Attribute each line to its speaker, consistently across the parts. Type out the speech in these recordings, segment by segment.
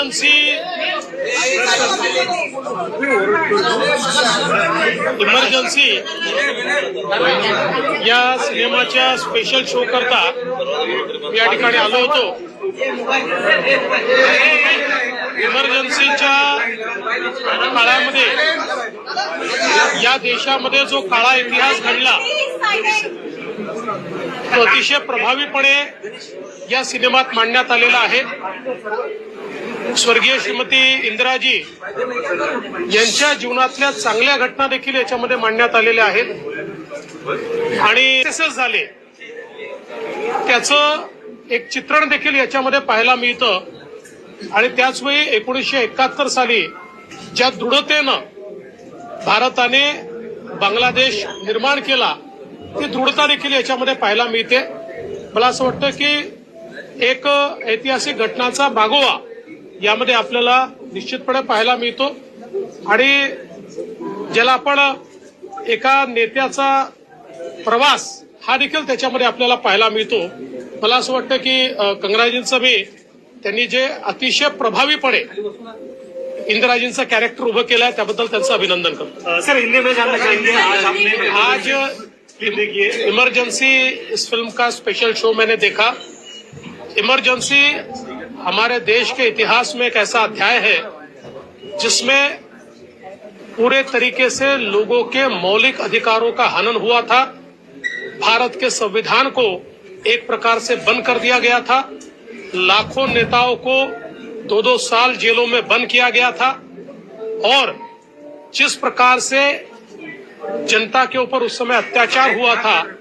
Speaker 1: Emergency emergency या सिनेमाच्या special show करता या ठिकाणी आलो होतो. इमर्जन्सीच्या काळामध्ये या देशामध्ये जो काळा इतिहास घडला तो अतिशय प्रभावीपणे या सिनेमात मांडण्यात आलेला आहे. स्वर्गीय श्रीमती इंदिराजी यांच्या जीवनातल्या चांगल्या घटना देखील याच्यामध्ये मांडण्यात आलेल्या आहेत. आणि तसेच झाले. त्याचं एक चित्रण देखील याच्यामध्ये पाहायला मिळतं. आणि त्याचवेळी एकोणीसशे एकाहत्तर साली ज्या दृढतेनं भारताने बांगलादेश निर्माण केला ती दृढता देखील याच्यामध्ये पाहायला मिळते. मला असं वाटतं की एक ऐतिहासिक घटनाचा मागोवा यामध्ये आपल्याला निश्चितपणे पाहायला मिळतो. आणि ज्याला आपण एका नेत्याचा प्रवास हा देखील त्याच्यामध्ये आपल्याला पाहायला मिळतो. मला असं वाटतं की कंगराजींचं मी त्यांनी जे अतिशय प्रभावीपणे इंदिराजींचं कॅरेक्टर उभं केलं आहे त्याबद्दल त्यांचं अभिनंदन करतो.
Speaker 2: सर हिंदी में जानना चाहेंगे आज आपने
Speaker 1: आज इमरजेंसी इस फिल्म का स्पेशल शो मैंने देखा. इमरजेंसी हमारे देश के इतिहास में एक ऐसा अध्याय है, जिसमें पूरे तरीके से लोगों के मौलिक अधिकारों का हनन हुआ था। भारत के संविधान को एक प्रकार से बंद कर दिया गया था। लाखों नेताओं को दो दो साल जेलों में बंद किया गया था। और जिस प्रकार से जनता के ऊपर उस समय अत्याचार हुआ था,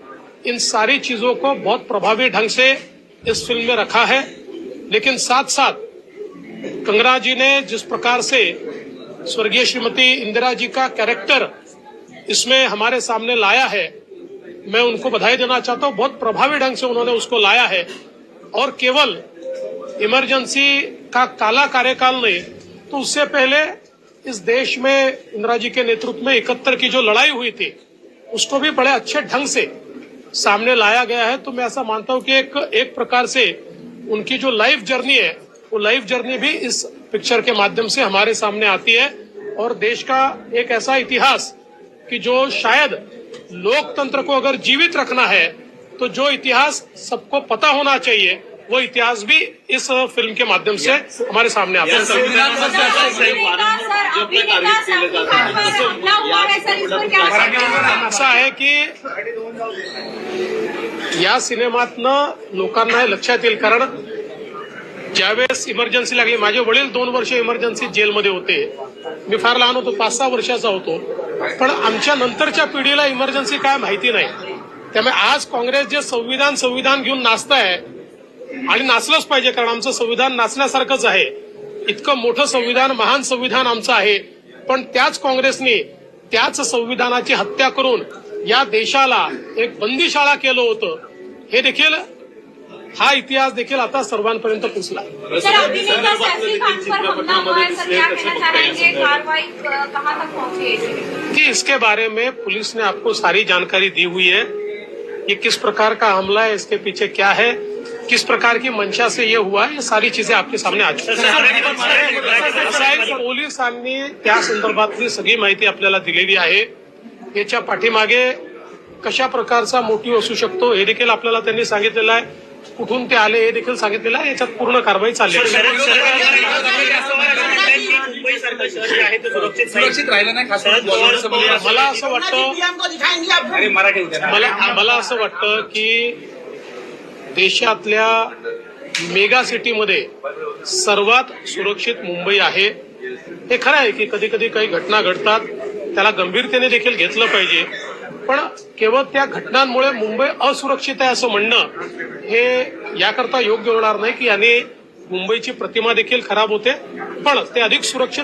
Speaker 1: इन सारी चीज़ों को बहुत प्रभावी ढंग से इस फ़िल्म में रखा है। लेकिन साथ साथ कंगना जी ने जिस प्रकार से स्वर्गीय श्रीमती इंदिरा जी का कैरेक्टर इसमें हमारे सामने लाया है, मैं उनको बधाई देना चाहता हूँ। बहुत प्रभावी ढंग से उन्होंने उसको लाया है। और केवल इमरजेंसी का काला कार्यकाल नहीं तो उससे पहले इस देश में इंदिरा जी के नेतृत्व में इकहत्तर की जो लड़ाई हुई थी, उसको भी बड़े अच्छे ढंग से सामने लाया गया है। तो मैं ऐसा मानता हूँ कि एक एक प्रकार से उनकी जो लाइफ जर्नी है, वो लाइफ जर्नी भी इस पिक्चर के माध्यम से हमारे सामने आती है। और देश का एक ऐसा इतिहास कि जो शायद लोकतंत्र को अगर जीवित रखना है तो जो इतिहास सबको पता होना चाहिए। वो इतिहास भी इस फिल्म के माध्यम से हमारे सामने आता है। असं आहे की या सिनेमातनं लोकांना हे लक्षात येईल कारण ज्यावेळेस इमर्जन्सी लागली माझे वडील दोन वर्ष इमर्जन्सी जेलमध्ये होते. मी फार लहान होतो पाच सहा वर्षाचा होतो. पण आमच्या नंतरच्या पिढीला इमर्जन्सी काय माहिती नाही. त्यामुळे आज काँग्रेस जे संविधान संविधान घेऊन नाचताय आणि नाचलंच पाहिजे कारण आमचं संविधान नाचण्यासारखंच आहे. इतकं मोठं संविधान महान संविधान आमचं आहे. पण त्याच काँग्रेसने त्याच संविधानाची हत्या करून या देशाला एक बंदीशाळा केलं होतं. हे देखील हा इतिहास देखील आता सर्वांपर्यंत पोचला कि इसके बारे में पुलिस ने आपको सारी जानकारी दी हुई है ये किस प्रकार का हमला है इसके पीछे क्या है किस प्रकार की मंशा से ये हुआ है? सारी चीजें आपके सामने आ चुकी हैं. की पोलिसांनी त्या संदर्भातली सगळी माहिती आपल्याला दिलेली आहे. याच्या पाठीमागे कशा प्रकारचा मोटिव्ह असू शकतो हे देखील आपल्याला त्यांनी सांगितलेलं आहे. कुठून ते आले हे देखील सांगितलेलं आहे. याच्यात पूर्ण कारवाई चालली मला असं वाटतं मला मला असं वाटतं की देशातल्या मेगा सिटीमध्ये सर्वात सुरक्षित मुंबई आहे. हे खरं आहे की कधी कधी काही घटना घडतात त्याला गंभीरतेने देखील घेतलं पाहिजे. पण केवळ त्या घटनांमुळे मुंबई असुरक्षित आहे असं म्हणणं हे याकरता योग्य होणार नाही की याने मुंबईची प्रतिमा देखील खराब होते. पण ते अधिक सुरक्षित